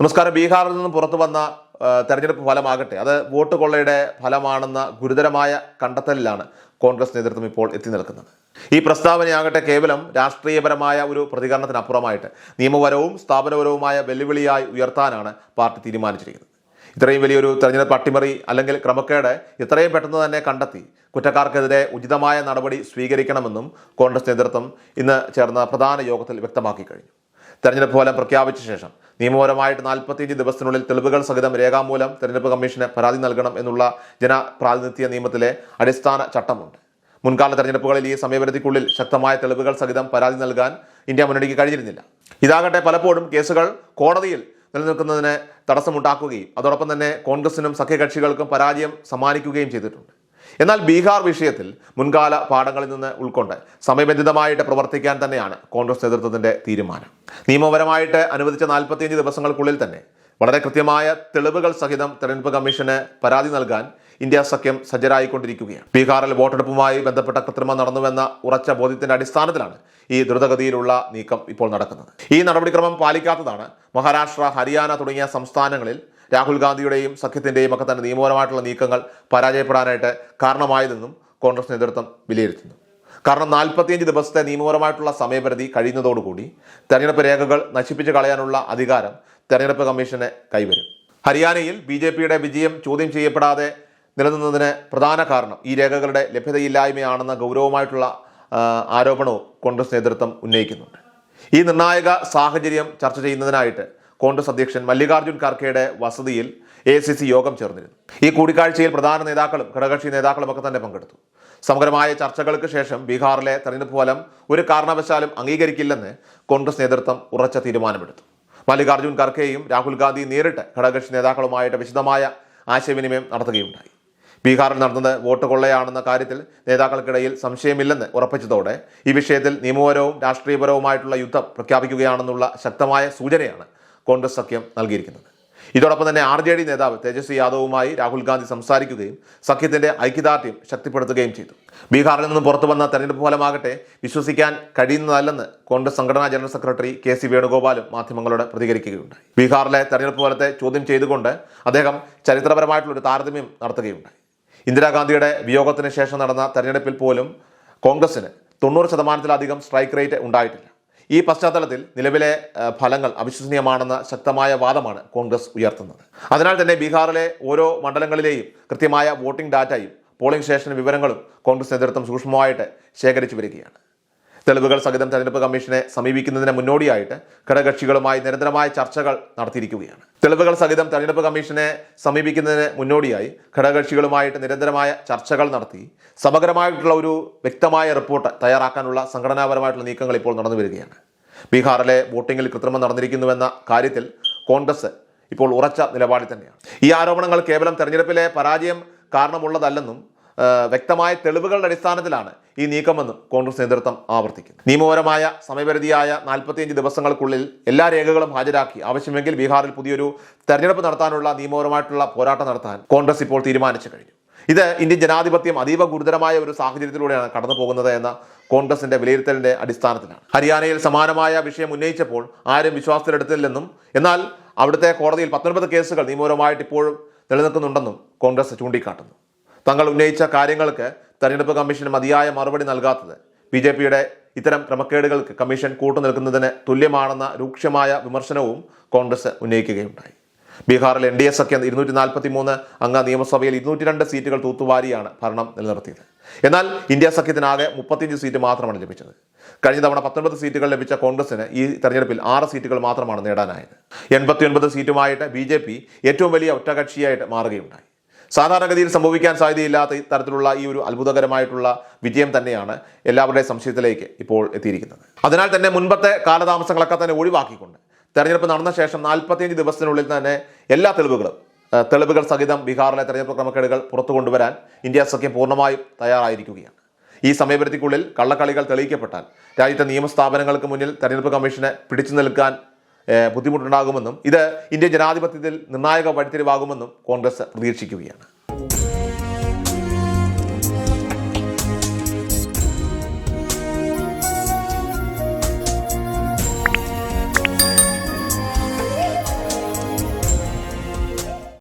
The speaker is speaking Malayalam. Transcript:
നമസ്കാരം. ബീഹാറിൽ നിന്നും പുറത്തു വന്ന തെരഞ്ഞെടുപ്പ് ഫലമാകട്ടെ. അത് വോട്ട് കൊള്ളയുടെ ഫലമാണെന്ന ഗുരുതരമായ കണ്ടെത്തലിലാണ് കോൺഗ്രസ് നേതൃത്വം ഇപ്പോൾ എത്തി നിൽക്കുന്നത്. ഈ പ്രസ്താവനയാകട്ടെ കേവലം രാഷ്ട്രീയപരമായ ഒരു പ്രതികരണത്തിനപ്പുറമായിട്ട് നിയമപരവും സ്ഥാപനപരവുമായ വെല്ലുവിളിയായി ഉയർത്താനാണ് പാർട്ടി തീരുമാനിച്ചിരിക്കുന്നത്. ഇത്രയും വലിയൊരു തെരഞ്ഞെടുപ്പ് അട്ടിമറി അല്ലെങ്കിൽ ക്രമക്കേട് ഇത്രയും പെട്ടെന്ന് തന്നെ കണ്ടെത്തി കുറ്റക്കാർക്കെതിരെ ഉചിതമായ നടപടി സ്വീകരിക്കണമെന്നും കോൺഗ്രസ് നേതൃത്വം ഇന്ന് ചേർന്ന പ്രധാന യോഗത്തിൽ വ്യക്തമാക്കി കഴിഞ്ഞു. തെരഞ്ഞെടുപ്പ് ഫലം പ്രഖ്യാപിച്ച ശേഷം നിയമപരമായിട്ട് നാൽപ്പത്തിയഞ്ച് ദിവസത്തിനുള്ളിൽ തെളിവുകൾ സഹിതം രേഖാമൂലം തെരഞ്ഞെടുപ്പ് കമ്മീഷന് പരാതി നൽകണം എന്നുള്ള ജനപ്രാതിനിധ്യ നിയമത്തിലെ അടിസ്ഥാന ചട്ടമുണ്ട്. മുൻകാല തെരഞ്ഞെടുപ്പുകളിൽ ഈ സമയപരിധിക്കുള്ളിൽ ശക്തമായ തെളിവുകൾ സഹിതം പരാതി നൽകാൻ ഇന്ത്യ മുന്നണിക്ക് കഴിഞ്ഞിരുന്നില്ല. ഇതാകട്ടെ പലപ്പോഴും കേസുകൾ കോടതിയിൽ നിലനിൽക്കുന്നതിന് തടസ്സമുണ്ടാക്കുകയും അതോടൊപ്പം തന്നെ കോൺഗ്രസിനും സഖ്യകക്ഷികൾക്കും പരാജയം സമ്മാനിക്കുകയും ചെയ്തിട്ടുണ്ട്. എന്നാൽ ബീഹാർ വിഷയത്തിൽ മുൻകാല പാഠങ്ങളിൽ നിന്ന് ഉൾക്കൊണ്ട് സമയബന്ധിതമായിട്ട് പ്രവർത്തിക്കാൻ തന്നെയാണ് കോൺഗ്രസ് നേതൃത്വത്തിന്റെ തീരുമാനം. നിയമപരമായിട്ട് അനുവദിച്ച നാൽപ്പത്തിയഞ്ച് ദിവസങ്ങൾക്കുള്ളിൽ തന്നെ വളരെ കൃത്യമായ തെളിവുകൾ സഹിതം തെരഞ്ഞെടുപ്പ് കമ്മീഷന് പരാതി നൽകാൻ ഇന്ത്യ സഖ്യം സജ്ജരായിക്കൊണ്ടിരിക്കുകയാണ്. ബീഹാറിൽ വോട്ടെടുപ്പുമായി ബന്ധപ്പെട്ട കൃത്രിമം നടന്നുവെന്ന ഉറച്ച ബോധ്യത്തിന്റെ അടിസ്ഥാനത്തിലാണ് ഈ ദ്രുതഗതിയിലുള്ള നീക്കം ഇപ്പോൾ നടക്കുന്നത്. ഈ നടപടിക്രമം പാലിക്കാത്തതാണ് മഹാരാഷ്ട്ര ഹരിയാന തുടങ്ങിയ സംസ്ഥാനങ്ങളിൽ രാഹുൽ ഗാന്ധിയുടെയും സഖ്യത്തിന്റെയും ഒക്കെ തന്നെ നിയമപരമായിട്ടുള്ള നീക്കങ്ങൾ പരാജയപ്പെടാനായിട്ട് കാരണമായതെന്നും കോൺഗ്രസ് നേതൃത്വം വിലയിരുത്തുന്നു. കാരണം നാൽപ്പത്തിയഞ്ച് ദിവസത്തെ നിയമപരമായിട്ടുള്ള സമയപരിധി കഴിയുന്നതോടുകൂടി തെരഞ്ഞെടുപ്പ് രേഖകൾ നശിപ്പിച്ചു കളയാനുള്ള അധികാരം തെരഞ്ഞെടുപ്പ് കമ്മീഷന് കൈവരും. ഹരിയാനയിൽ ബി ജെ പിയുടെ വിജയം ചോദ്യം ചെയ്യപ്പെടാതെ നിലനിന്നതിന് പ്രധാന കാരണം ഈ രേഖകളുടെ ലഭ്യതയില്ലായ്മയാണെന്ന ഗൗരവമായിട്ടുള്ള ആരോപണവും കോൺഗ്രസ് നേതൃത്വം ഉന്നയിക്കുന്നുണ്ട്. ഈ നിർണായക സാഹചര്യം ചർച്ച ചെയ്യുന്നതിനായിട്ട് കോൺഗ്രസ് അധ്യക്ഷൻ മല്ലികാർജുൻ ഖാർഗെയുടെ വസതിയിൽ എ സി സി യോഗം ചേർന്നിരുന്നു. ഈ കൂടിക്കാഴ്ചയിൽ പ്രധാന നേതാക്കളും ഘടകക്ഷി നേതാക്കളും ഒക്കെ തന്നെ പങ്കെടുത്തു. സമഗ്രമായ ചർച്ചകൾക്ക് ശേഷം ബീഹാറിലെ തെരഞ്ഞെടുപ്പ് ഫലം ഒരു കാരണവശാലും അംഗീകരിക്കില്ലെന്ന് കോൺഗ്രസ് നേതൃത്വം ഉറച്ച തീരുമാനമെടുത്തു. മല്ലികാർജുൻ ഖർഗെയും രാഹുൽ ഗാന്ധി നേരിട്ട് ഘടകകക്ഷി നേതാക്കളുമായിട്ട് വിശദമായ ആശയവിനിമയം നടത്തുകയുണ്ടായി. ബീഹാറിൽ നടന്നത് വോട്ട് കൊള്ളയാണെന്ന കാര്യത്തിൽ നേതാക്കൾക്കിടയിൽ സംശയമില്ലെന്ന് ഉറപ്പിച്ചതോടെ ഈ വിഷയത്തിൽ നിയമപരവും രാഷ്ട്രീയപരവുമായിട്ടുള്ള യുദ്ധം പ്രഖ്യാപിക്കുകയാണെന്നുള്ള ശക്തമായ സൂചനയാണ് കോൺഗ്രസ് സഖ്യം നൽകിയിരിക്കുന്നത്. ഇതോടൊപ്പം തന്നെ ആർ ജെ ഡി നേതാവ് തേജസ്വി യാദവുമായി രാഹുൽ ഗാന്ധി സംസാരിക്കുകയും സഖ്യത്തിന്റെ ഐക്യദാർഢ്യം ശക്തിപ്പെടുത്തുകയും ചെയ്തു. ബീഹാറിൽ നിന്നും പുറത്തു വന്ന തെരഞ്ഞെടുപ്പ് ഫലമാകട്ടെ വിശ്വസിക്കാൻ കഴിയുന്നതല്ലെന്ന് കോൺഗ്രസ് സംഘടനാ ജനറൽ സെക്രട്ടറി കെ സി വേണുഗോപാലും മാധ്യമങ്ങളോട് പ്രതികരിക്കുകയുണ്ടായി. ബീഹാറിലെ തെരഞ്ഞെടുപ്പ് ഫലത്തെ ചോദ്യം ചെയ്തുകൊണ്ട് അദ്ദേഹം ചരിത്രപരമായിട്ടുള്ള ഒരു താരതമ്യം നടത്തുകയുണ്ടായി. ഇന്ദിരാഗാന്ധിയുടെ വിയോഗത്തിന് ശേഷം നടന്ന തെരഞ്ഞെടുപ്പിൽ പോലും കോൺഗ്രസിന് തൊണ്ണൂറ് ശതമാനത്തിലധികം സ്ട്രൈക്ക് റേറ്റ് ഉണ്ടായിട്ടില്ല. ഈ പശ്ചാത്തലത്തിൽ നിലവിലെ ഫലങ്ങൾ അവിശ്വസനീയമാണെന്ന ശക്തമായ വാദമാണ് കോൺഗ്രസ് ഉയർത്തുന്നത്. അതിനാൽ തന്നെ ബീഹാറിലെ ഓരോ മണ്ഡലങ്ങളിലെയും കൃത്യമായ വോട്ടിംഗ് ഡാറ്റയും പോളിംഗ് സ്റ്റേഷൻ വിവരങ്ങളും കോൺഗ്രസ് നേതൃത്വം സൂക്ഷ്മമായിട്ട് ശേഖരിച്ചു വരികയാണ്. തെളിവുകൾ സഹിതം തെരഞ്ഞെടുപ്പ് കമ്മീഷനെ സമീപിക്കുന്നതിന് മുന്നോടിയായിട്ട് ഘടകകക്ഷികളുമായി നിരന്തരമായ ചർച്ചകൾ നടത്തിയിരിക്കുകയാണ്. തെളിവുകൾ സഹിതം തെരഞ്ഞെടുപ്പ് കമ്മീഷനെ സമീപിക്കുന്നതിന് മുന്നോടിയായി ഘടകകക്ഷികളുമായിട്ട് നിരന്തരമായ ചർച്ചകൾ നടത്തി സമഗ്രമായിട്ടുള്ള ഒരു വ്യക്തമായ റിപ്പോർട്ട് തയ്യാറാക്കാനുള്ള സംഘടനാപരമായിട്ടുള്ള നീക്കങ്ങൾ ഇപ്പോൾ നടന്നു വരികയാണ്. ബീഹാറിലെ വോട്ടിംഗിൽ കൃത്രിമം നടന്നിരിക്കുന്നുവെന്ന കാര്യത്തിൽ കോൺഗ്രസ് ഇപ്പോൾ ഉറച്ച നിലപാടിൽ തന്നെയാണ്. ഈ ആരോപണങ്ങൾ കേവലം തെരഞ്ഞെടുപ്പിലെ പരാജയം കാരണമുള്ളതല്ലെന്നും വ്യക്തമായ തെളിവുകളുടെ അടിസ്ഥാനത്തിലാണ് ഈ നീക്കമെന്നും കോൺഗ്രസ് നേതൃത്വം ആവർത്തിക്കുന്നു. നിയമപരമായ സമയപരിധിയായ നാൽപ്പത്തിയഞ്ച് ദിവസങ്ങൾക്കുള്ളിൽ എല്ലാ രേഖകളും ഹാജരാക്കി ആവശ്യമെങ്കിൽ ബീഹാറിൽ പുതിയൊരു തെരഞ്ഞെടുപ്പ് നടത്താനുള്ള നിയമപരമായിട്ടുള്ള പോരാട്ടം നടത്താൻ കോൺഗ്രസ് ഇപ്പോൾ തീരുമാനിച്ചു കഴിഞ്ഞു. ഇത് ഇന്ത്യൻ ജനാധിപത്യം അതീവ ഗുരുതരമായ ഒരു സാഹചര്യത്തിലൂടെയാണ് കടന്നു പോകുന്നത് എന്ന കോൺഗ്രസിന്റെ വിലയിരുത്തലിന്റെ അടിസ്ഥാനത്തിലാണ്. ഹരിയാനയിൽ സമാനമായ വിഷയം ഉന്നയിച്ചപ്പോൾ ആരും വിശ്വാസത്തിലെടുത്തില്ലെന്നും എന്നാൽ അവിടുത്തെ കോടതിയിൽ പത്തൊൻപത് കേസുകൾ നിയമപരമായിട്ട് ഇപ്പോഴും നിലനിൽക്കുന്നുണ്ടെന്നും കോൺഗ്രസ് ചൂണ്ടിക്കാട്ടുന്നു. തങ്ങൾ ഉന്നയിച്ച കാര്യങ്ങൾക്ക് തെരഞ്ഞെടുപ്പ് കമ്മീഷൻ മതിയായ മറുപടി നൽകാത്തത് ബി ജെ പിയുടെ ഇത്തരം ക്രമക്കേടുകൾക്ക് കമ്മീഷൻ കൂട്ടുനിൽക്കുന്നതിന് തുല്യമാണെന്ന രൂക്ഷമായ വിമർശനവും കോൺഗ്രസ് ഉന്നയിക്കുകയുണ്ടായി. ബീഹാറിൽ എൻ ഡി എ സഖ്യം ഇരുന്നൂറ്റി നാൽപ്പത്തി മൂന്ന് അംഗ നിയമസഭയിൽ ഇരുന്നൂറ്റി രണ്ട് സീറ്റുകൾ തൂത്തുവാരിയാണ് ഭരണം നിലനിർത്തിയത്. എന്നാൽ ഇന്ത്യ സഖ്യത്തിനാകെ മുപ്പത്തിയഞ്ച് സീറ്റ് മാത്രമാണ് ലഭിച്ചത്. കഴിഞ്ഞ തവണ പത്തൊൻപത് സീറ്റുകൾ ലഭിച്ച കോൺഗ്രസിന് ഈ തെരഞ്ഞെടുപ്പിൽ ആറ് സീറ്റുകൾ മാത്രമാണ് നേടാനായത്. എൺപത്തിയൊൻപത് സീറ്റുമായിട്ട് ബി ഏറ്റവും വലിയ ഒറ്റകക്ഷിയായിട്ട് മാറുകയുണ്ടായി. സാധാരണഗതിയിൽ സംഭവിക്കാൻ സാധ്യതയില്ലാത്ത തരത്തിലുള്ള ഈ ഒരു അത്ഭുതകരമായിട്ടുള്ള വിജയം തന്നെയാണ് എല്ലാവരുടെയും സംശയത്തിലേക്ക് ഇപ്പോൾ എത്തിയിരിക്കുന്നത്. അതിനാൽ തന്നെ മുൻപത്തെ കാലതാമസങ്ങളൊക്കെ തന്നെ ഒഴിവാക്കിക്കൊണ്ട് തെരഞ്ഞെടുപ്പ് നടന്ന ശേഷം നാൽപ്പത്തിയഞ്ച് ദിവസത്തിനുള്ളിൽ തന്നെ എല്ലാ തെളിവുകളും തെളിവുകൾ സഹിതം ബീഹാറിലെ തെരഞ്ഞെടുപ്പ് ക്രമക്കേടുകൾ പുറത്തു കൊണ്ടുവരാൻ ഇന്ത്യ സഖ്യം പൂർണമായും തയ്യാറായിരിക്കുകയാണ്. ഈ സമയപരിധിക്കുള്ളിൽ കള്ളക്കളികൾ തെളിയിക്കപ്പെട്ടാൽ രാജ്യത്തെ നിയമസ്ഥാപനങ്ങൾക്ക് മുന്നിൽ തെരഞ്ഞെടുപ്പ് കമ്മീഷനെ പിടിച്ചു നിൽക്കാൻ ബുദ്ധിമുട്ടുണ്ടാകുമെന്നും ഇത് ഇന്ത്യൻ ജനാധിപത്യത്തിൽ നിർണായക വഴിത്തിരിവാകുമെന്നും കോൺഗ്രസ് പ്രതീക്ഷിക്കുകയാണ്.